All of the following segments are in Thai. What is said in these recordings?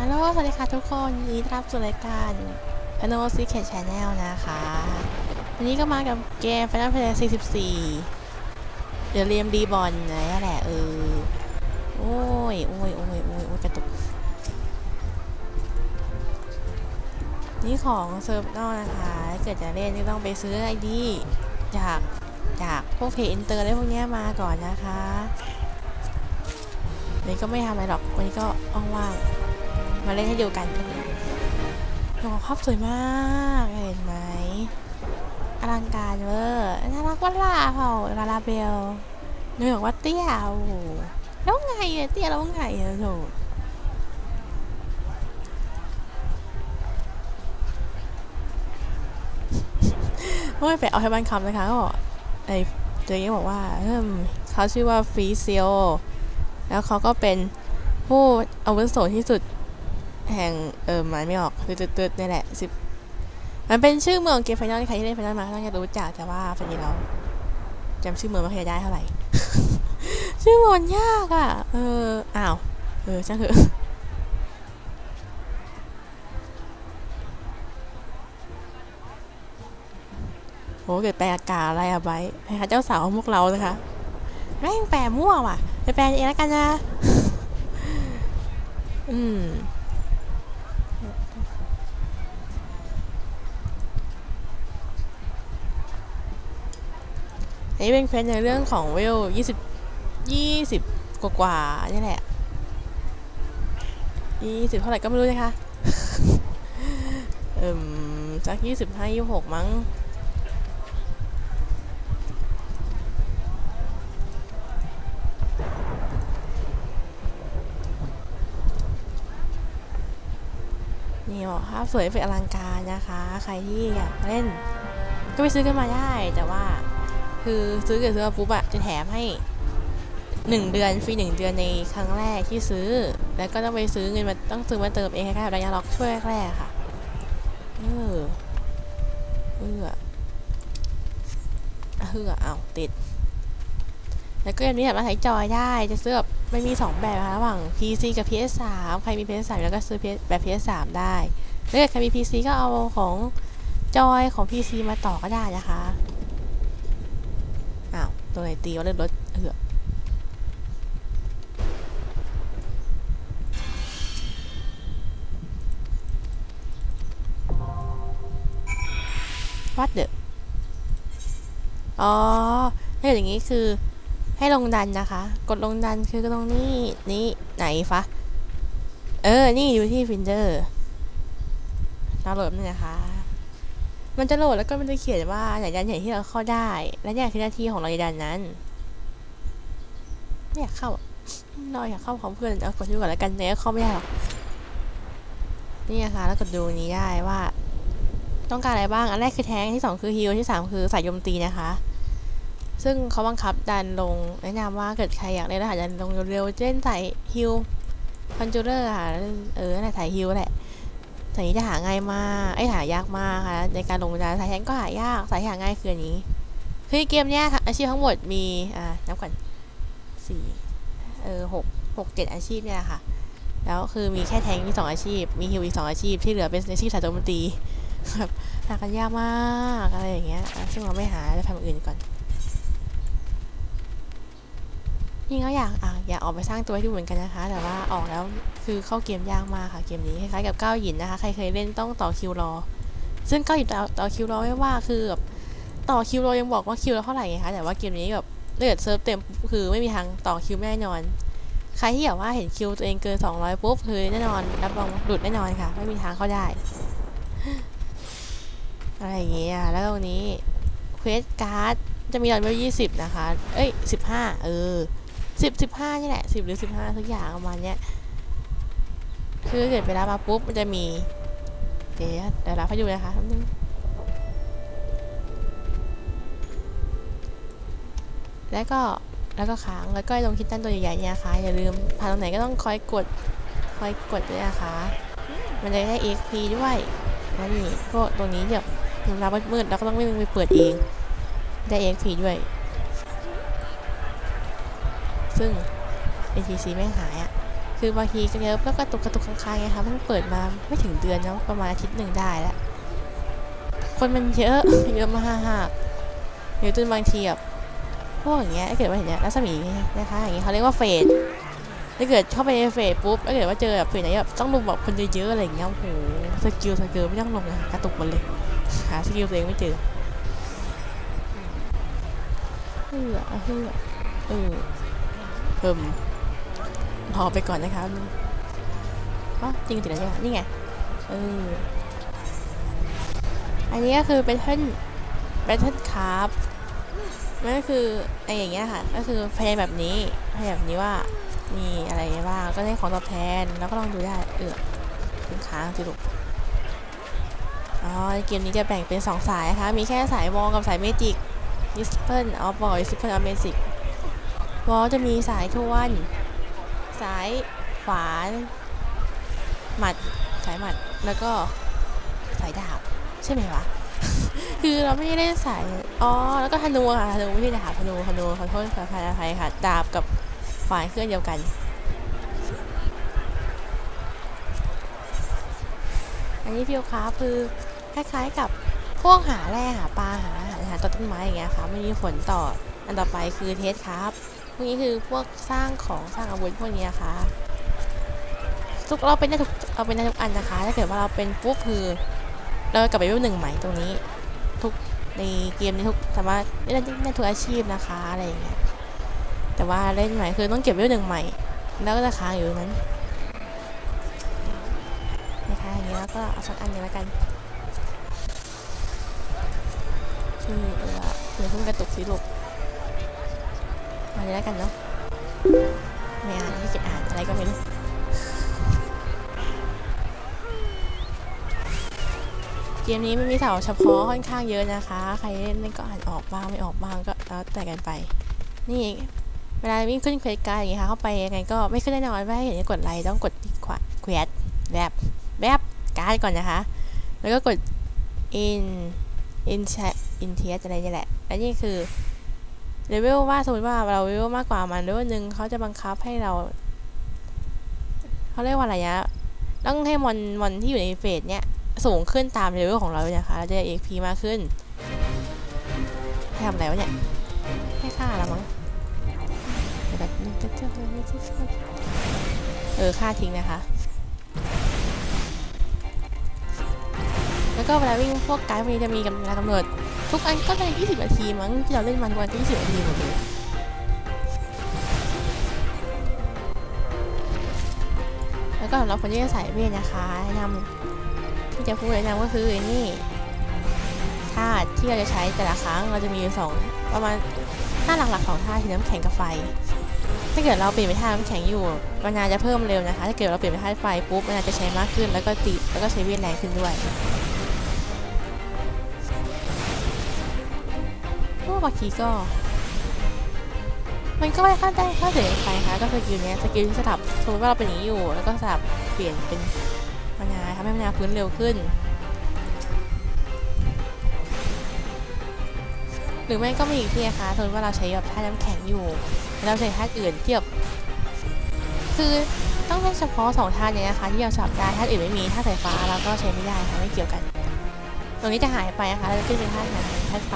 ฮัลโหล สวัสดีค่ะทุกคนยินดีต้อนรับสู่รายการ p a n o Secret Channel นะคะ วันนี้ก็มากับเกม Final Fantasy 44เดี๋ยวเรียมดีบอลนั่นแหละเออ โอ้ย โอ้ย โอ้ย โอ้ย โอ้ยกระตุก นี่ของเซิร์ฟนอกนะคะถ้าเกิดจะเล่นก็ต้องไปซื้อไอดีจากจากพวกเพจอินเตอร์อะไรพวกเนี้ยมาก่อนนะคะนนี้ก็ไม่ทำอะไรหรอก วันนี้ก็ว่างๆ มาเล่นให้ดูกันก็ได้โอ้ภาพสวยมากเห็นไหมอลังการเวอร์น่ารักว่าล่าเปล่าลาลาเบลนึกว่าเตี้ยโอ้โหแล้วไงเตี้ยแล้วไงอะโถโอ้ยไปเอาให้บ้านคำนะคะก็บอกไอ้เจอยังบอกว่าเอิ่มเขาชื่อว่าฟรีเซียวแล้วเขาก็เป็นผู้อาวุโสที่สุด แห่งเออหมายไม่ออกคือตืดๆนี่แหละสิบมันเป็นชื่อเมืองเกมไฟนอลใครที่เล่นไฟนอลมาต้องจะรู้จักแต่ว่าพอดีเราจำชื่อเมืองไม่ค่อยได้เท่าไหร่ ชื่อเมืองมันยากอะ เอออ้าวเออช่างเถอะโหเกิดแปลอากาศอะไรอะไบร์ทไปหาเจ้าสาวของพวกเรานะคะแม่งแปลมั่วว่ะไปแปลเองแล้วกันนะ อืม นนี้เป็นเควสในเรื่องของเวลยี่สิบยี่สิบกว่ากว่าๆนี่แหละยี่สิบเท่าไหร่ก็ไม่รู้นะคะเอ่มสักยี่สิบห้ายี่หกมั้งนี่บอกภาพสวยเอฟเฟกต์อลังการนะคะ ใครที่อยากเล่น ก็ไปซื้อกันมาได้แต่ว่า คือซื้อเกิดซื้อปุ๊บอะจะแถมให้หนึ่งเดือนฟรีหนึ่งเดือนในครั้งแรกที่ซื้อ แล้วก็ต้องไปซื้อเงินมาต้องซื้อมาเติมเองแคล้ายๆแบบระยะล็อกช่วยแรกๆค่ะ เออเออเออเอาติด แล้วก็ยังมีแบบมาใช้จอยได้จะซื้อแบบไม่มีสองแบบระหว่าง PC กับ PS3 ใครมี PS3 แล้วก็ซื้อแบบ PS3 ได้ถ้าเกิดใครมี PC ก็เอาของจอยของ PC มาต่อก็ได้นะคะ ตัวไหนตีว่าเลือดรถเออวัดเดออ๋อถ้าอย่างนี้คือให้ลงดันนะคะ กดลงดันคือก็ตรงนี้นี่ไหนฟะ เออ นี่อยู่ที่ฟินเดอร์ดาวน์โหลดนี่นะคะ มันจะโหลดแล้วก็มันจะเขียนว่าไหนดันไหนที่เราเข้าได้ และเนี่ยคือหน้าที่ของเราในดันนั้นไม่อยากเข้าเราอยากเข้าของเพื่อนเอากดดูก่อนแล้วกันเนี่ยเข้าไม่ได้หรอกนี่นะคะแล้วกดดูนี้ได้ว่า ต้องการอะไรบ้าง อันแรกคือแทงที่สองคือฮิลที่สามคือสายโจมตีนะคะ ซึ่งเขาบังคับดันลงแนะนำว่าเกิดใครอยากเล่นรหัสดันลงเร็วๆเช่นใส่ฮิลคอนจูเรอร์ค่ะเออใส่ฮิลแหละ สายนี้จะหาง่ายมากไอ้หายากมากค่ะในการลงดันสายแทงก็หายากสายหาง่ายคืออันนี้ คือเกมเนี้ยค่ะอาชีพทั้งหมดมีอ่านับก่อนสี่เออหกหกเจ็ดอาชีพเนี่ยแหละค่ะ แล้วคือมีแค่แทงมีสองอาชีพ มีฮิวอีกสองอาชีพที่เหลือเป็นอาชีพสายโจมตีแบบหากันยากมากอะไรอย่างเงี้ยซึ่งเราไม่หาจะทำอย่างอื่นก่อน นี่ก็อยากอะอยากออกไปสร้างตัวให้ดูเหมือนกันนะคะ แต่ว่าออกแล้วคือเข้าเกมยากมากค่ะ เกมนี้คล้ายๆกับก้าวหยินนะคะ ใครเคยเล่นต้องต่อคิวรอ ซึ่งก้าวหยินต่อต่อคิวรอไม่ว่าคือแบบต่อคิวรอยังบอกว่าคิวเราเท่าไหร่ไงคะ แต่ว่าเกมนี้แบบเลือดเซิร์ฟเต็มคือไม่มีทางต่อคิวแน่นอน ใครที่แบบว่าเห็นคิวตัวเองเกิน 200 ปุ๊บคือแน่นอน รับรองหลุดแน่นอนค่ะ ไม่มีทางเข้าได้ อะไรอย่างเงี้ย แล้วตรงนี้เควสการ์ดจะมีตอนเวลยี่สิบนะคะ เอ้ยสิบห้าเออ สิบสิบห้านี่แหละสิบหรือสิบห้าทุกอย่างประมาณเนี้ยคือเกิดเวลามาปุ๊บมันจะมี เดี๋ยวเดี๋ยวรับให้ดูนะคะแป๊บนึงแล้วก็แล้วก็ค้างแล้วก็ลงคิดตันตัวใหญ่ๆเนี่ยนะคะอย่าลืมผ่านตรงไหนก็ต้องคอยกดคอยกดด้วยนะคะมันจะได้ XP ด้วยนี่พวกตรงนี้เดี๋ยวเวลามืดเราก็ต้องวิ่งไปเปิดเองได้ XP ด้วย ซึ่ง ATC ไม่งหายอะคือบางทีก็เยอะแล้วก็กระตุกกระตุกค้างๆไงคะเพิ่งเปิดมาไม่ถึงเดือนเนาะประมาณอาทิตย์หนึ่งได้แล้ว คนมันเยอะเยอะมากเยอะจนบางทีแบบพวกอย่างเงี้ยถ้าเกิดว่าเห็นเนี้ยรัศมีนะคะอย่างเงี้ยเขาเรียกว่าเฟดถ้าเกิดเข้าไปในเฟดปุ๊บถ้าเกิดว่าเจอแบบเฟดไหนแบบต้องลงแบบคนเยอะๆอะไรอย่างเงี้ยโอ้โหสกิลสกิลไม่ต้องลงนะกระตุกหมันเลยหาสกิลตัวเองไม่เจอเออเออเออ เพิ่มรอไปก่อนนะคะอ๋อจริงติดแล้วใช่ไหมนี่ไงเอออันนี้ก็คือเป็นเทิลแบทเทิลคาร์บมันก็คือไออย่างเงี้ยค่ะ ก็คือเพลย์แบบนี้เพลย์แบบนี้ว่ามีอะไรบ้างก็ได้ของตอบแทนแล้วก็ลองดูได้เออเป็นค้างสิลูกอ๋อเกมนี้จะแบ่งเป็น 2 สายนะคะ มีแค่สายวอลกับสายเมจิกดิสเพิลเอาบอยดิสเพิลเอาเมจิก วอลจะมีสายทวนสายขวานหมัดสายหมัดแล้วก็สายดาบใช่ไหมวะ คือเราไม่ได้เล่นสายอ๋อแล้วก็ธนูค่ะธนูไม่ใช่ดาบธนูธนูขอโทษขออภัยอภัยค่ะดาบกับขวานเครื่องเดียวกันอันนี้ฟิวคราคือคล้ายๆกับพวกหาแร่หาปลาหาอาหารหาต้นไม้อย่างเงี้ยค่ะไม่มีผลต่ออันต่อไปคือเทสครับ พวกนี้คือพวกสร้างของสร้างอาวุธพวกนี้ยค่ะทุกเราเป็นได้ทุกเราเป็นได้ทุกอันนะคะ ถ้าเกิดว่าเราเป็นปุ๊บคือเรากลับไปเวลหนึ่งใหม่ตรงนี้ ทุกในเกมนี้ทุกสามารถเล่นได้ทุกอาชีพนะคะอะไรอย่างเงี้ยแต่ว่าเล่นใหม่คือต้องเก็บเวลหนึ่งใหม่ แล้วก็จะค้างอยู่นั้นนะคะอย่างเงี้ยแล้วก็เอาสักอันนึงแล้วกันที่เออเดี๋ยวเพิ่งกระตุกสิลูก เลยแล้วกันเนาะไม่อ่านที่เกียจอ่านอะไรก็ไม่รู้เกมนี้ไม่มีเสาเฉพาะค่อนข้างเยอะนะคะ ใครเล่นก็อ่านออกบ้างไม่ออกบ้างก็แล้วแต่กันไป นี่เวลาวิ่งขึ้นเควสการ์ดอย่างเงี้ยค่ะเข้าไปยังไงก็ไม่ขึ้นแน่นอนไม่ให้เห็นกดไลค์ต้องกดขวาเควสแบบแบบการ์ดก่อนนะคะ แล้วก็กด in in chat in test อะไรนี่แหละ และนี่คือ เลเวลว่าสมมติว่าเราเลเวลมากกว่ามันเลเวลหนึ่งเขาจะบังคับให้เราเขาเรียกว่าอะไรนะต้องให้มอนมอนที่อยู่ในเฟสเนี้ยสูงขึ้นตามเลเวลของเราเลยนะคะเราจะได้ XP มากขึ้นให้ทำอะไรวะเนี่ยให้ค่าแล้วมั้งเดี๋ยวแบบนึงเออเออค่าทิ้งนะคะ ก็เวลาวิ่งพวกไกด์มันจะมีกำลังกำหนดทุกอันก็เลย20นาทีมั้งที่เราเล่นมันวันก็20นาทีหมดเลยแล้วก็สำหรับคนที่จะใส่เวทนะคะแนะนำที่จะพูดแนะนำก็คือนี่ธาตุที่เราจะใช้แต่ละครั้งเราจะมีอยู่สองประมาณธาตุหลักๆของธาตุคือน้ำแข็งกับไฟ ถ้าเกิดเราเปลี่ยนเป็นธาตุน้ำแข็งอยู่มันนาจะเพิ่มเร็วนะคะ ถ้าเกิดเราเปลี่ยนเป็นธาตุไฟปุ๊บมันนาจะใช้มากขึ้นแล้วก็ติดแล้วก็ใช้เวียนแรงขึ้นด้วย บางทีก็ มันก็ไม่ค่อยได้ค่าเสียไฟค่ะก็สกิลเนี้ยสกิลที่สลับสมมติว่าเราเป็นอย่างนี้อยู่ แล้วก็สลับเปลี่ยนเป็นมานาวทำให้มานาวพื้นเร็วขึ้น หรือไม่ก็มีอีกที่นะคะสมมติว่าเราใช้แบบท่าน้ำแข็งอยู่แล้วเราใช้ท่าอื่นเที่แบคือต้องเป็นเฉพาะสองท่าเนี้นะคะที่เราสับได้ท่าอื่นไม่มีท่าสายฟ้าเราก็ใช้ไม่ได้ค่ะไม่เกี่ยวกัน ตรงนี้จะหายไปนะคะเราจะขึ้นเป็นท่าตุน้ำธาไฟ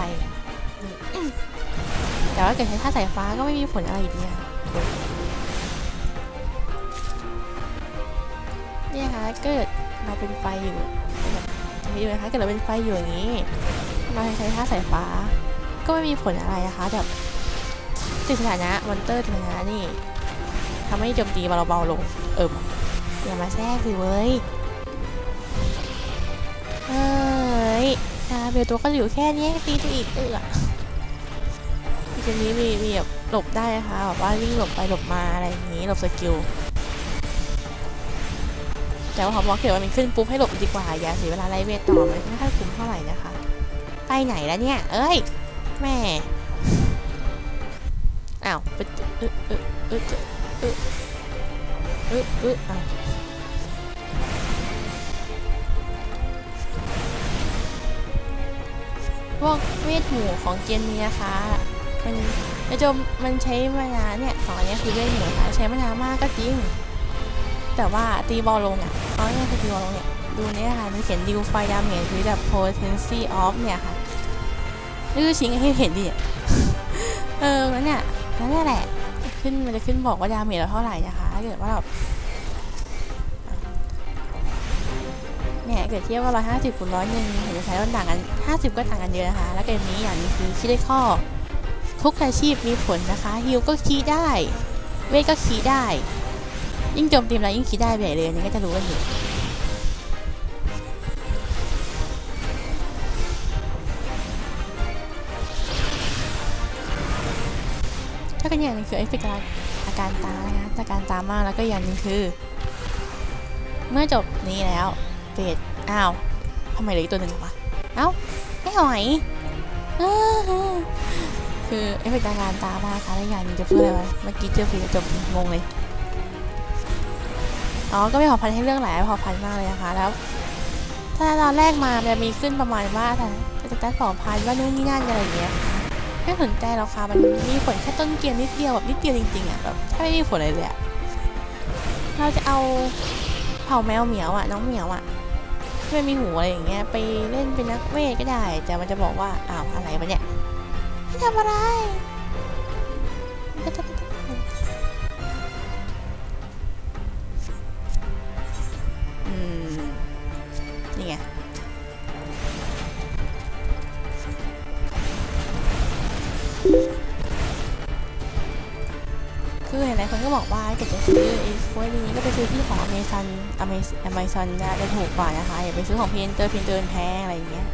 แต่ว่าเกิดใช้ท่าสายฟ้าก็ไม่มีผลอะไรอยู่ดีค่ะเนี่ยค่ะเกิดเราเป็นไฟอยู่แบบนี้เลยนะคะเกิดเราเป็นไฟอยู่อย่างนี้ เราใช้ท่าสายฟ้า ก็ไม่มีผลอะไรนะคะแบบติดสถานะมอนเตอร์ติดสถานะนี่ทำให้โจมตีเราเบาลง เอิมอย่ามาแทรกสิเว้ยเอ้ยดาเบลตัวก็อยู่แค่นี้ตีตัวอีกเออ ทีนี้มีมีแบบหลบได้นะคะแบบว่าวิ่งหลบไปหลบมาอะไรอย่างนี้หลบสกิลแต่ว่าเขาบอกเกี่ยวว่ามันขึ้นปุ๊บให้หลบดีกว่าอย่าเสียเวลาไล่เวทต่อมันไม่ค่อยคุ้มเท่าไหร่นะคะ ไปไหนแล้วเนี่ย เอ้ยแม่อ้าวปึ๊ดอึ๊ะอึ๊ะอึ๊ะอึ๊ะอึ๊ะอึ๊ะอ้าวพวกเวทหมู่ของเกมนี้นะคะ มันมันจะมันใช้มานานเนี่ยสองอันนี้คือเวทหมู่นะคะใช้มานานมากก็จริง แต่ว่าตีบอลลงอะเขาเนี่ยคือตีบอลลงเนี่ยดูเนี่ยค่ะมันเขียน deal fire damage หรือแบบ potency of เนี่ยค่ะนี่คือชิ้นให้เห็นดิเออนั่นเนี่ยนั่นแหละขึ้นมันจะขึ้นบอกว่าดาเมจเราเท่าไหร่นะคะถ้าเกิดว่าเราเนี่ยเกิดเทียบว่า150คูณร้อยหนึ่งเห็นจะใช้ต้นต่างกัน50ก็ต่างกันเยอะนะคะ แล้วเกมนี้อย่างนี้คือคิดได้ข้อ ทุกอาชีพมีผลนะคะฮิลก็คีย์ได้ เวทก็คีย์ได้ ยิ่งโจมตีมแล้วยิ่งคีย์ได้ใหญ่เลยนนี้ก็จะรู้กันอยู่ถ้ากันอย่างนึงคือเอฟเฟกต์อาการตานะคะอาการตามากแล้วก็อย่างนึงคือ เมื่อจบนี้แล้วเฟดอ้าวทำไมเหลืออีกตัวหนึ่งวะเอ้าไม่หอย คือเอฟเฟกต์อาการตามากค่ะแล้วอย่างนึงจะพูดอะไรวะเมื่อกี้เจอเฟดจบงงเลยอ๋อก็ไม่พอพันให้เรื่องหลายพอพันมากเลยนะคะแล้ว ถ้าตอนแรกมาจะมีขึ้นประมาณว่าถ้าจะตัดสองพันว่านู่นนี่นั่นอะไรอย่างเงี้ยไม่สนใจหรอกค่ะมันมีผลแค่ต้นเกมนิดเดียวแบบนิดเดียวจริงๆอะแบบแค่ไม่มีผลอะไรเลยอะเราจะเอาเผ่าแมวเหมียวอะน้องเหมียวอะที่มันมีหูอะไรอย่างเงี้ยไปเล่นเป็นนักเวทก็ได้แต่มันจะบอกว่าอ้าวอะไรวะเนี่ย ทำอะไรอืม นี่ไง คือหลายๆคนก็บอกว่าถ้าเกิดจะซื้อไอ้พวกนี้ก็ไปซื้อที่ของอเมซอนอเมซอเมซอนจะถูกกว่านะคะ อย่าไปซื้อของเพนเตอร์เพนเตอร์แพงอะไรอย่างเงี้ย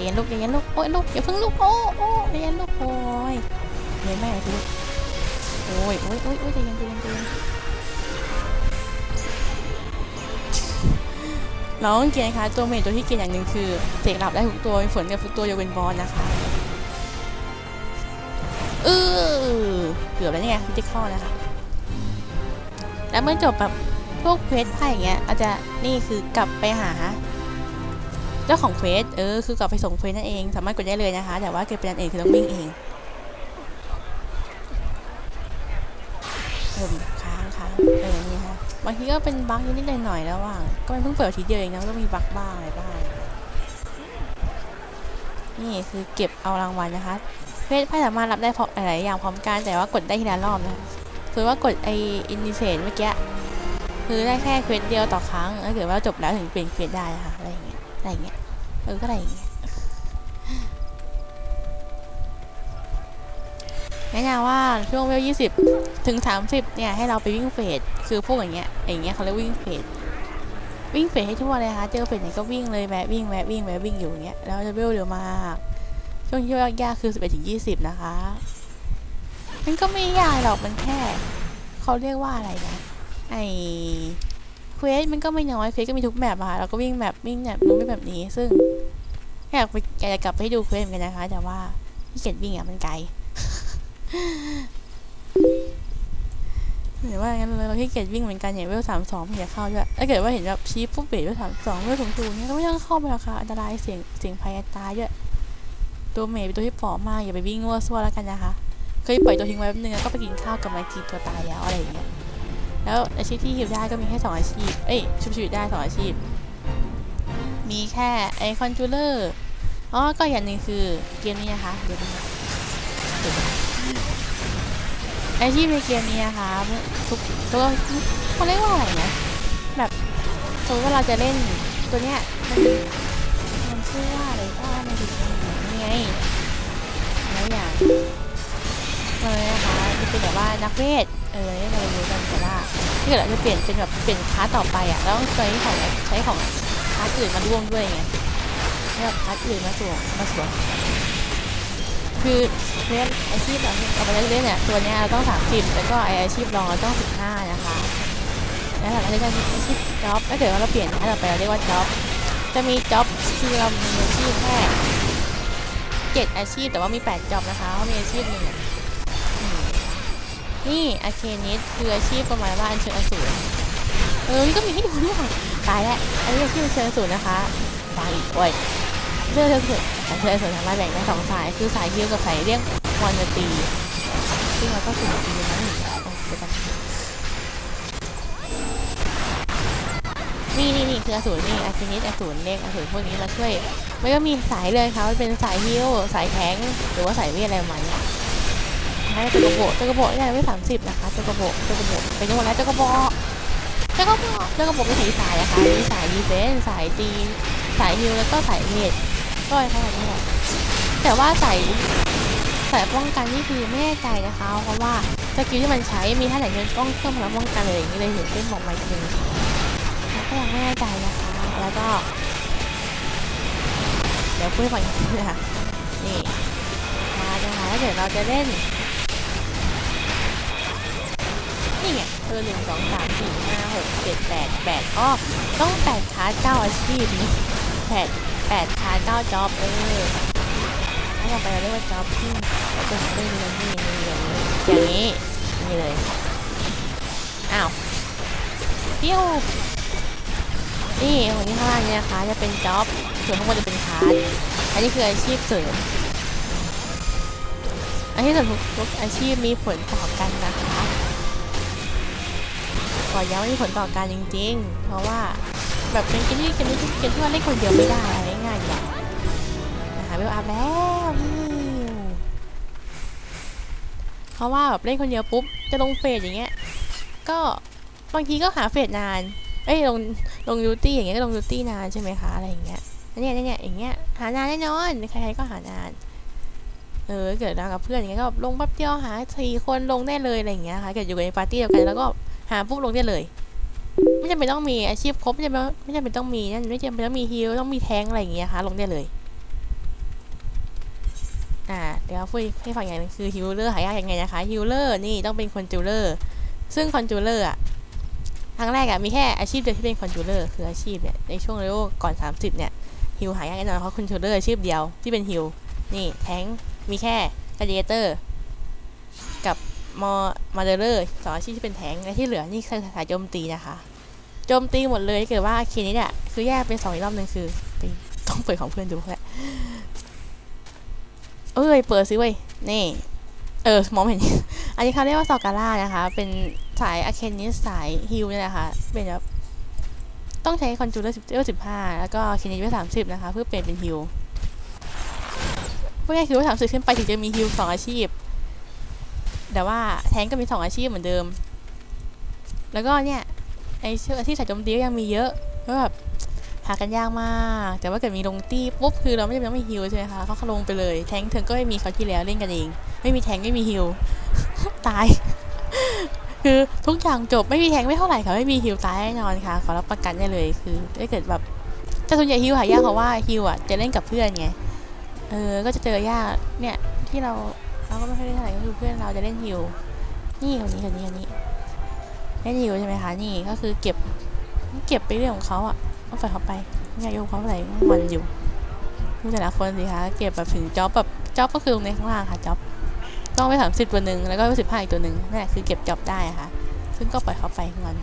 เพิ่งเรียนเรียนลูกเรียนลูกโอ้ยลูกอย่าพิ่งลูกโอ้โอ้เรียนลูกโอ้ยเรียนแม่ลูกโอ้ยโอ้ยโอ้ยโอ้ยเย็นเย็นเย็นน้องเกียร์นะคะตัวเมจตัวที่เกียร์อย่างหนึ่งคือเสกหลับได้ทุกตัวมีผลกับทุกตัวยกเว้นบอลนะคะเออเกือบแล้วเนี่ยฟิจิคอลนะคะแล้วเมื่อจบแบบพวกเควสไพ่อย่างเงี้ยอาจจะนี่คือกลับไปหา จ้าของเควสเออคือกลับไปส่งเควสนั่นเอง สามารถกดได้เลยนะคะ แต่ว่าเก็บเป็นอันเองคือต้องวิ่งเองเออค้างค้างเออนี่ค่ะบางทีก็เป็นบั๊กนิดๆหน่อยๆแล้วว่างก็มันเพิ่งเปิดทีเดียวเองนะก็มีบั๊กบ้างอะไรบ้างนี่คือเก็บเอารางวัลนะคะเควสไพ่สามารถรับได้พร้อมหลายๆอย่างพร้อมกันแต่ว่ากดได้ทีละรอบนะคือว่ากดไออินดิเซนเมื่อกี้คือได้แค่เควสเดียวต่อครั้งถ้าเกิดว่าจบแล้วถึงเปลี่ยนเควสได้นะคะอะไรอย่างเงี้ยอะไรอย่างเงี้ย ออก็อะไรอย่างเงี้ยแนะนำว่าช่วงเวลยี่สิบถึงสามสิบเนี่ยให้เราไปวิ่งเฟสคือพวกอย่างเงี้ยอย่างเงี้ยเขาเรียกวิ่งเฟสวิ่งเฟสให้ทั่วเลยนะคะเจอเฟสไหนก็วิ่งเลยแวะวิ่งแวะวิ่งแวะวิ่งอยู่อย่างเงี้ยแล้วจะเวลเร็วมากช่วงที่ยากคือสิบเอ็ดถึงยี่สิบนะคะมันก็ไม่ยากหรอกมันแค่เขาเรียกว่าอะไรนะไอเควสมันก็ไม่น้อยเควสก็มีทุกแมปอะค่ะเราก็วิ่งแมปวิ่งแบบนู้นวิ่งแบบนี้ซึ่ง อยากไปอยากจะกลับไปดูเควสเหมือนกันนะคะ แต่ว่าที่เกียจวิ่งอะมันไกลหรือว่างั้นเลยเราที่เกียจวิ่งเหมือนกันอย่างเวลสามสองไม่อยาเข้าด้วยถ้าเกิดว่าเห็นแบบชี้ปุ๊บเบรดเวลสามสองเวลสูงสูงเนี่ยก็ไม่ต้องเข้าไปหรอกค่ะอันตรายเสียงเสียงภัยอันตายด้วยตัวเมย์เป็นตัวที่ปลอมมากอย่าไปวิ่งงัวซัวแล้วกันนะคะเคยปล่อยตัวทิ้งไว้แป๊บนึงแล้วก็ไปกินข้าวกับมาทีตัวตายแล้วอะไรอย่างเงี้ยแล้วอาชีพที่ฮิวได้ก็มีแค่สองอาชีพ เอ้ยชุบชีวิตได้สองอาชีพ มีแค่ไอคอนจูเลอร์อ๋อก็อย่างหนึ่งคือเกมนี้นะคะเดี๋ยวดูนะเดี๋ยวนะอาชีพในเกมนี้นะคะทุกตัวเขาเรียกว่าอะไรนะแบบสมมติว่าเราจะเล่นตัวเนี้ยมันมันชื่อว่าอะไรว่ามันคือยังไงแล้วอย่างเลยนะคะจะเป็นแบบว่านักเวทเออเนี่ยเรารู้กันแต่ว่าถ้าเกิดเราจะเปลี่ยนเป็นแบบเปลี่ยนคลาต่อไปอะเราต้องใช้ของใช้ของ คลาสอื่นมาร่วมด้วยไงให้แบบคลาสอื่นมาสวมมาสวมคือเล่นอาชีพแบบเอาไปเล่นๆเนี่ยตัวเนี้ยเราต้องสามสิบแล้วก็ไออาชีพรองเราต้องสิบห้านะคะแล้วหลังจากนั้นอาชีพจ็อบถ้าเกิดว่าเราเปลี่ยนคลาสต่อไปเราเรียกว่าจ็อบจะมีจ็อบคือเรามีอาชีพแค่เจ็ดอาชีพแต่ว่ามีแปดจ็อบนะคะเพราะมีอาชีพหนึ่งนี่อาเคนิสคืออาชีพประมาณว่าอัญเชิญอสูรเออนี่ก็มีให้ดูด้วย ตายแล้วอันนี้อาชีพอัญเชิญอสูรนะคะฟังอีกโอ้ยเลือกเลือกเลือกเลือส่วนสามารถแบ่งได้สองสาย คือสายฮิวกับสายเรียกมอนตีซึ่งเราก็สุ่มตีนะนี่เอาเดี๋ยวก่อนนี่นี่นี่คืออสูรนี่อาคินิสอสูรเลขอสูรพวกนี้มาช่วยมันก็มีสายเลยครับเป็นสายฮิวสายแข็งหรือว่าสายเวทอะไรประมาณเนี้ยให้ตัวกระโบตัวกระโบเนี่ยไม่สามสิบนะคะตัวกระโบตัวกระโบเป็นยังไงแล้วตัวกระโบ ตัวกระโบตัวกระโบเป็นสีสายนะคะมีสายดีเฟนส์สายตีสายฮิวแล้วก็สายเวทก็แค่นี้แหละแต่ว่าสายสายป้องกันนี่คือไม่แน่ใจนะคะ เพราะว่าสกิลที่มันใช้มีท่าไหนที่ต้องเพิ่มพลังป้องกันอะไรอย่างนี้เลยเห็นเส้นบอกมาอีกทีนึงแล้วก็ยังไม่แน่ใจนะคะ แล้วก็ เดี๋ยวพูดให้ฟังอีกทีนะคะนี่มานะคะแล้วเดี๋ยวเราจะเล่น นี่ไงเออหนึ่งสองสามสี่ห้าหกเจ็ดแปดแปดอ้อต้องแปดคาร์ดเก้าอาชีพนี่แปดแปดคาร์ดเก้าจ็อบเออถ้าเราไปเราเรียกว่าจ็อบที่เราจะเล่นเรื่องนี้นี่อย่างนี้อย่างนี้นี่เลยอ้าวเปี้ยวนี่คนที่ข้างล่างเนี่ยนะคะจะเป็นจ็อบส่วนข้างบนจะเป็นคาร์ดอันนี้คืออาชีพเสริมอาชีพเสริมทุกทุกอาชีพมีผลต่อกันนะคะ ขอย้ำว่มีผลต่อการจริง ๆ เพราะว่าแบบเป็นเกมที่เกมที่เกมที่ว่าเล่นคนเดียวไม่ได้อะไรง่ายๆอย่างนะคะเวลอัพแล้วนี่เพราะว่าแบบเล่นคนเดียวปุ๊บจะลงเฟสอย่างเงี้ยก็บางทีก็หาเฟสนาน เอ้ยลงลงยูตี้อย่างเงี้ยก็ลงยูตี้นานใช่ไหมคะอะไรอย่างเงี้ยอันเนี้ยเนี้ยอย่างเงี้ยหานานแน่นอนใครๆก็หานานเออเกิดมากับเพื่อนอย่างเงี้ยก็ลงแป๊บเดียวหาสี่คนลงได้เลยอะไรอย่างเงี้ยค่ะเกิดอยู่ในปาร์ตี้เดียวกันแล้วก็ หาปุ๊บลงได้เลย ไม่จำเป็นต้องมีอาชีพครบไม่จำเป็นไม่จำเป็นต้องมีนั่นไม่จำเป็นต้องมีฮิลต้องมีแทงอะไรอย่างเงี้ยค่ะลงได้เลย อ่าเดี๋ยวพูดให้ฟังอย่างหนึงคือฮิลเลอร์หายากยังไงนะคะฮิลเลอร์นี่ต้องเป็นคอนจูเลอร์ซึ่งคอนจูเลอร์อะครั้งแรกอะมีแค่อาชีพเดียวที่เป็นคอนจูเลอร์คืออาชีพเนี่ยในช่วงระยะก่อน 30 เนี่ยฮิลหายากแน่นอนเพราะคอนจูเลอร์อาชีพเดียวที่เป็นฮิลนี่แทงมีแค่ก l เ d เตอร์กับ มอมาเดอร์สองอาชีพที่เป็นแทงและที่เหลือนี่คือสายโจมตีนะคะโจมตีหมดเลยเกิดว่าเคนี้เนี่ยคือแยกเป็นสองอีกรอบหนึ่งคือตีต้องเปิดของเพื่อนดูแหละเอ้ยเปิดซิเว้ยนี่ เออมองเห็น อันนี้เขาเรียกว่าซอการ่านะคะ เป็นสายอะเคนิสสายฮิลเนี่ยแหละคะเป็นแบบต้องใช้คอนจูเลอร์สิบเอสิบห้าแล้วก็เคนิสไว้สามสิบนะคะ เพื่อเปลี่ยนเป็นฮิลพูดง่ายคือว่าสามสิบขึ้นไปถึงจะมีฮิลสองอาชีพ แต่ว่าแทงก็มีสองอาชีพเหมือนเดิม แล้วก็เนี่ยไอชื่ออาชีพสายโจมตีก็ยังมีเยอะเพราะแบบหากันยากมาก แต่ว่าเกิดมีลงตีปุ๊บคือเราไม่จำเป็นต้องมีฮิลใช่ไหมคะเขาเขาลงไปเลย แทงเธอก็ไม่มีเขาที่แล้วเล่นกันเอง ไม่มีแทงไม่มีฮิลตาย คือทุกอย่างจบไม่มีแทงไม่เท่าไหร่ค่ะไม่มีฮิลตายแน่นอนค่ะขอรับประกันได้เลยคือถ้าเกิดแบบแต่ส่วนใหญ่ฮิลหายากเพราะว่าฮิลอะจะเล่นกับเพื่อนไงเออก็จะเจอยากเนี่ยที่เรา เราก็ไม่ค่อยได้เท่าไหร่ก็คือเพื่อนเราจะเล่นฮิวนี่คนนี้คนนี้คนนี้เล่นฮิวใช่ไหมคะนี่ก็คือเก็บเก็บไปเรื่องของเขาอะต้องปล่อยเขาไปไม่อยากยุ่งเขาอะไรมันอยู่ดูแต่ละคนสิคะเก็บแบบถึงจ็อบแบบจ็อบก็คือตรงในข้างล่างค่ะจ็อบต้องไปสามสิบตัวหนึ่งแล้วก็ไปสิบห้าอีกตัวหนึ่งนั่นแหละคือเก็บจ็อบได้ค่ะ ซึ่งก็ปล่อยเขาไปงอน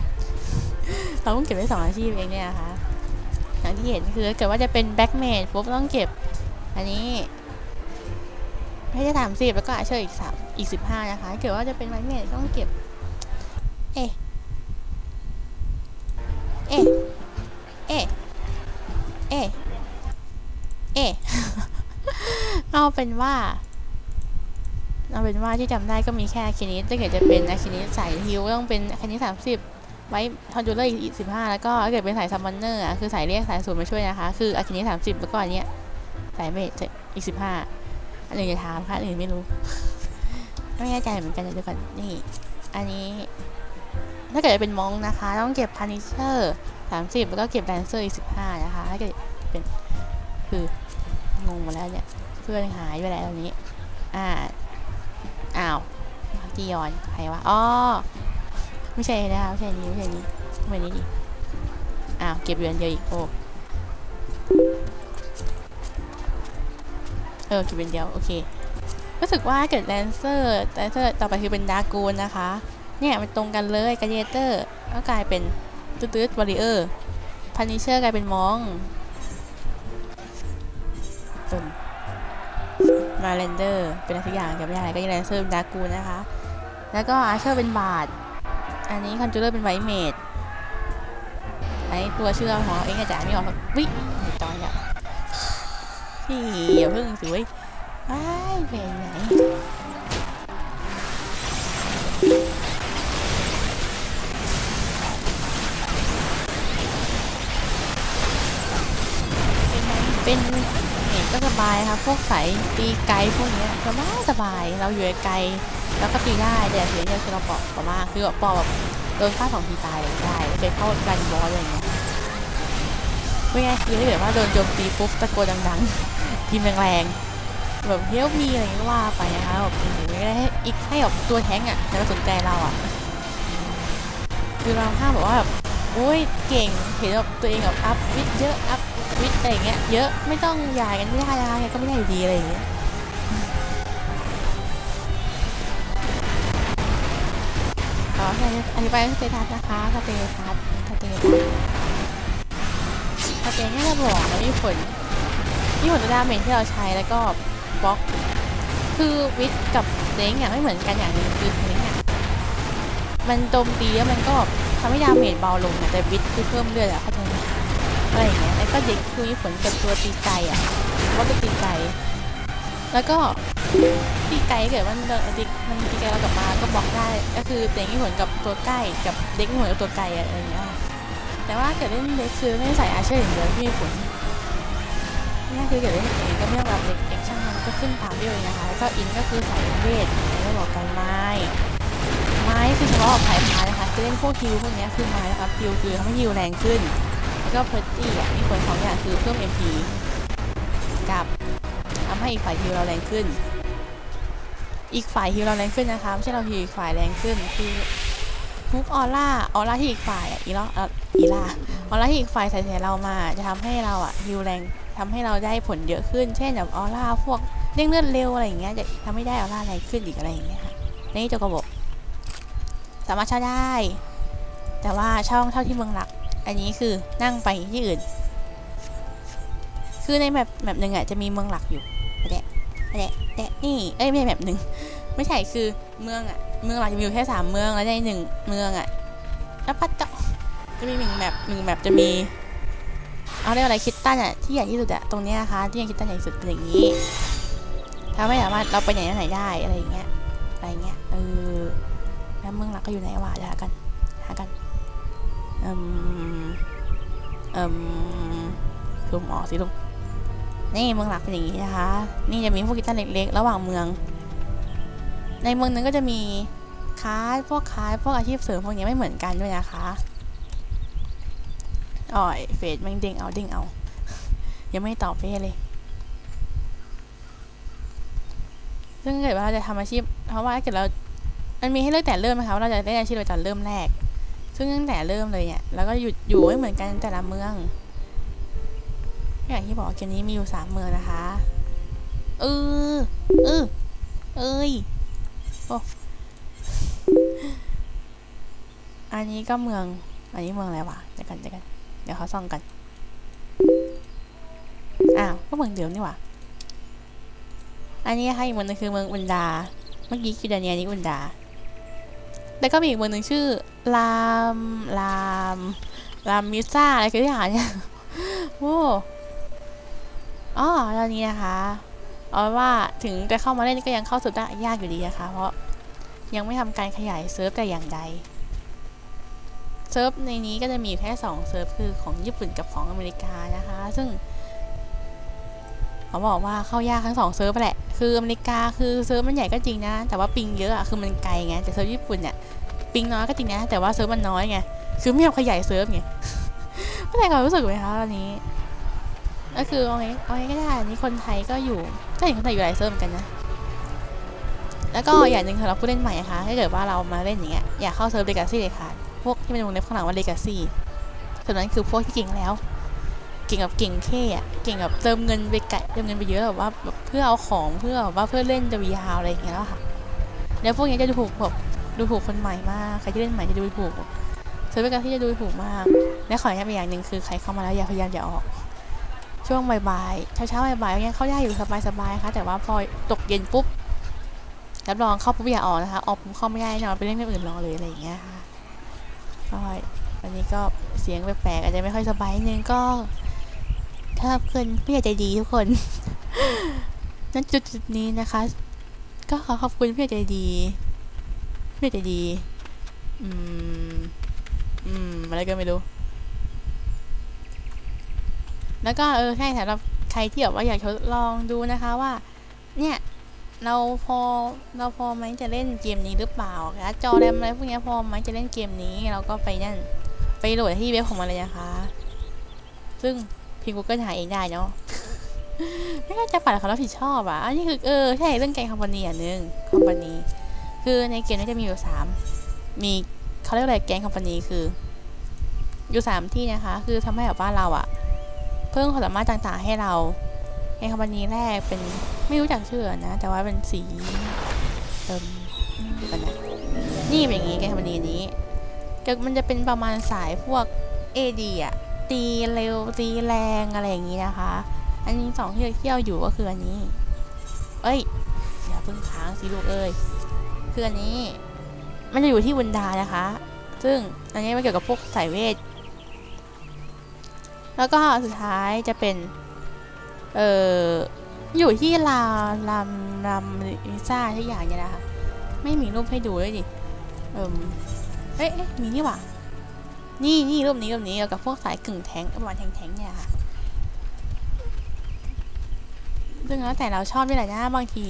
เราต้องเก็บได้สองอาชีพเองเนี่ยนะคะอย่างที่เห็นคือเกิดว่าจะเป็นแบ็กเมดปุ๊บต้องเก็บ อันนี้ ให้ได้สามสิบแล้วก็อาเชอร์อีกสามอีกสิบห้านะคะถ้าเกิดว่าจะเป็นไมเมทต้องเก็บ เอะเอะเอะเอะเอะเอาเป็นว่าเอาเป็นว่าที่จำได้ก็มีแค่คินิสถ้าเกิดจะเป็นอาคินิสสายฮิวต้องเป็นคินิสสามสิบไว้ทอนจูเลอร์อีกสิบห้าแล้วก็ถ้าเกิดเป็นสายซัมมอนเนอร์คือสายเรียกสายศูนย์มาช่วยนะคะ คืออาคินิสสามสิบแล้วก็อันเนี้ยสายเมทอีกสิบห้า อันอื่นจะถามค่ะอันอื่นไม่รู้ ไม่แน่ใจเหมือนกันเดี๋ยวก่อนนี่ อันนี้ ถ้าเกิดจะเป็นมองนะคะ ต้องเก็บพานิเชอร์สามสิบแล้วก็เก็บแดนเซอร์อีกสิบห้านะคะถ้าเกิดเป็นคืองงหมดแล้วเนี่ยเพื่อนหายไปแล้วตอนนี้ อ่าอ้าวจียอนใครวะอ๋อไม่ใช่นะคะไม่ใช่นี้ไม่ใช่นี้ไม่นี้ดิอ้าวเก็บเดือนเดียวอีกโอ้ เออเก็บเดือนเดียว โอเค รู้สึกว่าเกิดแดนเซอร์แดนเซอร์ต่อไปคือเป็นดากูนนะคะ เนี่ยมันตรงกันเลยกาเยเตอร์ก็กลายเป็นตืดๆวอริเออร์พันิเชอร์กลายเป็นมองมาเรนเดอร์เป็นอะไรสักอย่างจำไม่ได้ก็ยังแลนเซอร์เป็นดากูนะคะ แล้วก็อาร์เชอร์เป็นบาทอันนี้คอนจูเลอร์เป็นไวเมดไอตัวเชื่อของเราเองอาจจะไม่ออกวิจอยอะพี่ อย่าเพิ่งสิเว้ยว้ายเป็นไหนเป็นไหมเป็นเห็นก็สบายครับพวกสายตีไกลพวกเนี้ยสบายสบายเราอยู่ไกลแล้วก็ตีได้แต่เสียเนี่ยคือเราปาะเปาะมากคือแบบปาะแบบโดนฟาดสองทีตายได้ไปเข้ากันบอสอะไรอย่างเงี้ยเป็นไงคือถ้าเกิดว่าโดนโจมตีปุ๊บตะโกนดังๆ ทีมแรงๆแบบเฮลมีอะไรเงี้ยก็ว่าไปนะคะแบบอ้โหไม่ได้ให้อีกให้แบบตัวแท้งอะจะมาสนใจเราอะคือเราห้ามแบบว่าแบบโอ้ยเก่งเห็นแบบตัวเองแบบอัพวิทเยอะอัพวิทอะไรเงี้ยเยอะไม่ต้องยายกันไม่ได้ยายก็ไม่ได้ดีอะไรอย่างเงี้ยขออธิบายสเตตัสนะคะสเตตัสสเตตัสสเตตัสนี่จะบอกแล้วมีผล มีผลต่อดาเมจที่เราใช้แล้วก็บล็อก คือวิทกับเล้งอะไม่เหมือนกันอย่างหนึงคือเล้งอะมันโจมตีแล้วมันก็ทำให้ดาเมจเบาลงแต่วิทคือเพิ่มเลือดอะเข้าใจไหมอะไรอย่างเงี้ยแล้วก็เด็กคือมีผลกับตัวตีไกอะว่าเป็ตีไกแล้วก็ตีไกเกิดว่ามันโดนตีมันตีไกเรากลับมาก็บล็อกได้ ก็คือเด็กมีผลกับตัวใกล้กับเด็กมีผลกับตัวไกลอะไรอย่างเงี้ยแต่ว่าเกิดเล่นเด็กคือไม่ได้ใส่อาเชอร์อย่างเดียวที่มีผล นี่คือเกิดเล่นเองก็ไม่องรับเด็กเอ็กช่างมันก็ขึ้นตามด้วยนะคะแล้วก็อินก็คือใส่เวทแล้วบอกกันไม้ไม้คือเฉพาะของสายพานะคะจะเล่นพวกฮิวพวกนี้คือไม้นะครับฮิวคือทำให้ฮิวแรงขึ้น แล้วก็เพิร์ตี้อะมีผลสองอย่างคือเพิ่ม MP กับทำให้อีกฝ่ายฮิวเราแรงขึ้น อีกฝ่ายฮิวเราแรงขึ้นนะคะไม่ใช่เราฮิวอีกฝ่ายแรงขึ้นคือ มุกออร่าออร่าที่อีกฝ่ายอีล่าเอ่ออีล่าออร่าที่อีกฝ่ายใส่ใส่เรามา จะทำให้เราอะฮิวแรงทำให้เราได้ผลเยอะขึ้น เช่นแบบออร่าพวกเด้งเลือดเร็วอะไรอย่างเงี้ยจะทำให้ได้ออร่าแรงขึ้นอีกอะไรอย่างเงี้ยค่ะนี่โจกระบอกสามารถเช่าได้ แต่ว่าเช่าเช่าที่เมืองหลัก อันนี้คือนั่งไปที่อื่น คือในแมปแมปหนึ่งอะจะมีเมืองหลักอยู่แดะแดะแดะนี่เอ้ยไม่ใช่แมปหนึ่งไม่ใช่คือเมืองอะ เมืองหลักจะมีอยู่แค่สามเมืองแล้วในหนึ่งเมืองอะแล้วปัจเจาะจะมีหนึ่งแมปหนึ่งแมปจะมีเอาเรียกอะไรคิดตันอะที่ใหญ่ที่สุดอะตรงนี้นะคะที่ยังคิดตันใหญ่ที่สุดเป็นอย่างนี้ถ้าไม่สามารถเราไปไหนไหนได้อะไรอย่างเงี้ยอะไรอย่างเงี้ยเออแล้วเมืองหลักก็อยู่ไหนวะเดี๋ยวหากันหากันเอืมเอืมซูมออกสิลูกนี่เมืองหลักเป็นอย่างนี้นะคะ นี่จะมีพวกกิจการเล็กๆ ระหว่างเมือง ในเมืองนึงก็จะมีค้าพวกค้าพวกอาชีพเสริมพวกนี้ไม่เหมือนกันด้วยนะคะอ่อยเฟซแม่งเด้งเอาเด้งเอา ยังไม่ตอบเฟซเลย ซึ่งเกิดว่าเราจะทำอาชีพ เพราะว่าถ้าเกิดเรา มันมีให้เลือกแต่เริ่มนะคะว่าเราจะได้อาชีพเราจะเริ่มแรก ซึ่งตั้งแต่เริ่มเลยเนี่ยแล้วก็หยุดอยู่ไม่เหมือนกันแต่ละเมือง อย่างที่บอกเกมนี้มีอยู่สามเมืองนะคะ เออ เออ เอ้ย โอ้อันนี้ก็เมือง อันนี้เมืองอะไรวะเดี๋ยวกันเดี๋ยวกัน เดี๋ยวเขาส่องกัน อ้าว ก็เมืองเดิมนี่หว่า อันนี้ค่ะอีกเมืองหนึงคือเมืองอุนดา เมื่อกี้คือดาเนียนี่อุนดา แล้วก็มีอีกเมืองหนึ่งชื่อลามลามลามมิซ่าอะไรคืออย่างเนี่ยโอ้อ๋อตอนนี้นะคะ เอาว่าถึงจะเข้ามาเล่นก็ยังเข้าสุดได้ยากอยู่ดีนะคะ เพราะยังไม่ทำการขยายเซิร์ฟแต่อย่างใด เซิร์ฟในนี้ก็จะมีแค่สองเซิร์ฟคือของญี่ปุ่นกับของอเมริกานะคะ ซึ่งเขาบอกว่าเข้ายากทั้งสองเซิร์ฟแหละ คืออเมริกาคือเซิร์ฟมันใหญ่ก็จริงนะ แต่ว่าปิงเยอะอะคือมันไกลไง แต่เซิร์ฟญี่ปุ่นเนี่ยปิงน้อยก็จริงนะ แต่ว่าเซิร์ฟมันน้อยไง คือไม่ยอมขยายเซิร์ฟไงเข้าใจความรู้สึกไหมคะตอนนี้ ก็คือเอาไงเอาไงก็ได้อันนี้คนไทยก็อยู่ก็เห็นคนไทยอยู่หลายเซิร์ฟเหมือนกันนะ แล้วก็อย่างหนึ่งสำหรับผู้เล่นใหม่นะคะถ้าเกิดว่าเรามาเล่นอย่างเงี้ยอยากเข้าเซิร์ฟเลกาซี่เลยค่ะพวกที่เป็นวงเล็บข้างหลังว่าเลกาซี่ส่วนนั้นคือพวกที่เก่งแล้ว เก่งแบบเก่งแค่อะเก่งแบบเติมเงินไปไกะเติมเงินไปเยอะแบบว่าแบบเพื่อเอาของเพื่อแบบว่าเพื่อเล่นยาวอะไรอย่างเงี้ยแล้วค่ะแล้วพวกนี้จะดูถูกแบบดูถูกคนใหม่มากใครที่เล่นใหม่จะดูถูกเซิร์ฟเลกาซี่จะดูถูกมากและขอย้ำอีกอย่างหนึ่งคือใครเข้ามาแล้วอย่าพยายามอย่าออก ช่วงบ่ายๆเช้าๆบ่ายๆยังเข้าได้อยู่สบายๆนะคะแต่ว่าพอตกเย็นปุ๊บรับรองเข้าปุ๊บอย่าออกนะคะออกปุ๊บเข้าไม่ได้น่อนไปเล่นเรื่องอื่นรอเลยอะไรอย่างเงี้ยค่ะก็วันนี้ก็เสียงแปลกๆอาจจะไม่ค่อยสบายนึงก็ถ้าเพื่อนผู้ใหญ่ใจดีทุกคนณจุดจุดๆนี้นะคะ ก็ขอขอบคุณผู้ใหญ่ใจดีผู้ใหญ่ใจดี อืม อืมอะไรก็ไม่รู้ แล้วก็เออใช่สำหรับใครที่แบบว่าอยากทดลองดูนะคะว่า เนี่ยเราพอเราพอไหมจะเล่นเกมนี้หรือเปล่าการ์ดจอแรมอะไรพวกนี้พอไหมจะเล่นเกมนี้เราก็ไปนั่นไปโหลดที่เว็บของมันเลยนะคะ ซึ่งพิมพ์ Google หาเองได้เนาะไม่น่าจะฝันเขารับผิดชอบอะอันนี้คือเออใช่เรื่องแกงคอมพานีอย่างหนึ่งคอมพานีคือในเกมนี้จะมีอยู่สามมีเขาเรียกอะไรแกงคอมพานีคือ อยู่สามที่นะคะ คือทำให้แบบว่าเราอะ เพิ่มความสามารถต่างๆให้เราแกงคอมพานีแรกเป็นไม่รู้จักชื่อนะ แต่ว่าเป็นสีเอิมกันนะนี่เป็นอย่างนี้แกคอมพานีนี้ก็มันจะเป็นประมาณสายพวก AD อะตีเร็วตีแรงอะไรอย่างนี้นะคะ อันนี้สองที่เที่ยวอยู่ก็คืออันนี้ เอ้ยอย่าเพิ่งค้างสิลูกเอ้ยคืออันนี้ มันจะอยู่ที่วันดานะคะ ซึ่งอันนี้มันเกี่ยวกับพวกสายเวท แล้วก็สุดท้ายจะเป็น เอออยู่ที่ลาลามลามลิซ่าทุกอย่างเนี่ยนะคะไม่มีรูปให้ดูเลยดิ เอมเอ๊ะเอ๊ะมีนี่หว่านี่นี่รูปนี้รูปนี้เกี่ยวกับพวกสายกึ่งแทงประมาณแทงๆเนี่ยค่ะ ซึ่งแล้วแต่เราชอบด้วยแหละนะบางที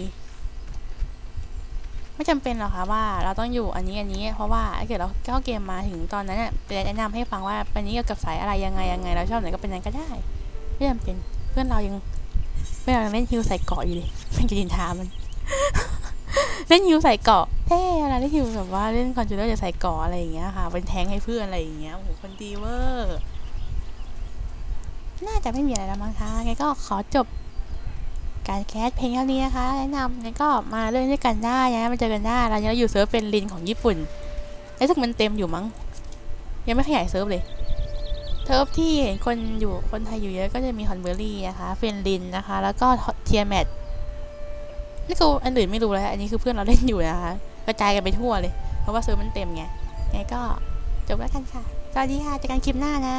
ไม่จำเป็นหรอกค่ะว่าเราต้องอยู่อันนี้อันนี้ เพราะว่าถ้าเกิดเราเข้าเกมมาถึงตอนนั้นเนี่ยจะแนะนำให้ฟังว่าเป็นนี้เกี่ยวกับสายอะไรยังไงยังไงเราชอบไหนก็เป็นนั้นก็ได้ไม่จำเป็นเพื่อนเรายังเพื่อนเราเล่นฮิวใส่เกาะอยู่เลยมันจะดินทามันเล่นฮิวใส่เกาะเท่อะไรเล่นฮิวแบบว่าเล่นคอนจูเลอร์จะใส่เกาะอะไรอย่างเงี้ยค่ะ เป็นแทงให้เพื่อนอะไรอย่างเงี้ยโอ้โหคนดีเวอร์น่าจะไม่มีอะไรแล้วมั้งคะไงก็ขอจบ การแคสเพลงเท่านี้นะคะ แนะนำงั้นก็มาเล่นด้วยกันได้นะมาเจอกันได้เรายังอยู่เซิร์ฟเป็นลินของญี่ปุ่นไอ้สึกมันเต็มอยู่มั้ง ยังไม่ขยายเซิร์ฟเลยเซิร์ฟที่เห็นคนอยู่คนไทยอยู่เยอะก็จะมีฮอนเบอรี่นะคะเฟนลินนะคะ แล้วก็เทียแมทนี่คืออันอื่นไม่รู้แล้ว อันนี้คือเพื่อนเราเล่นอยู่นะคะกระจายกันไปทั่วเลย เพราะว่าเซิร์ฟมันเต็มไงไงก็จบแล้วกันค่ะสวัสดีค่ะเจอกันคลิปหน้านะ